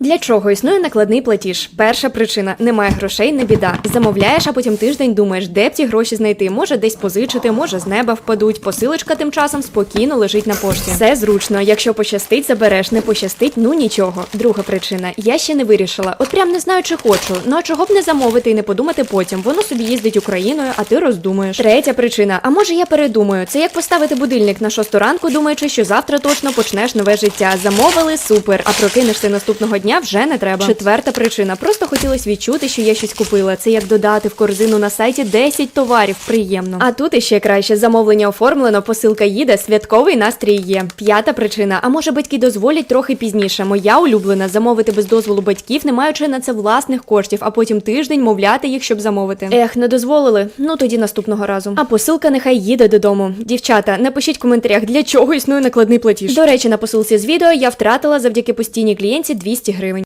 Для чого існує накладний платіж? Перша причина немає грошей, не біда. Замовляєш, а потім тиждень думаєш, де б ті гроші знайти. Може десь позичити, може з неба впадуть. Посилочка тим часом спокійно лежить на пошті. Все зручно. Якщо пощастить, забереш, не пощастить, ну нічого. Друга причина. Я ще не вирішила. От прям не знаю, чи хочу. Ну а чого б не замовити і не подумати потім. Воно собі їздить Україною, а ти роздумуєш. Третя причина. А може я передумаю. Це як поставити будильник на шосту ранку, думаючи, що завтра точно почнеш нове життя. Замовили супер, а прокинешся наступного дня вже не треба. Четверта причина. Просто хотілося відчути, що я щось купила. Це як додати в корзину на сайті 10 товарів. Приємно. А тут іще краще замовлення оформлено, посилка їде, святковий настрій є. П'ята причина. А може батьки дозволять трохи пізніше. Моя улюблена замовити без дозволу батьків, не маючи на це власних коштів, а потім тиждень мовляти їх, щоб замовити. Ех, не дозволили. Ну тоді наступного разу. А посилка нехай їде додому. Дівчата, напишіть в коментарях, для чого існує накладний платіж. До речі, на посилці з відео я втратила завдяки постійній клієнті 200 гривень.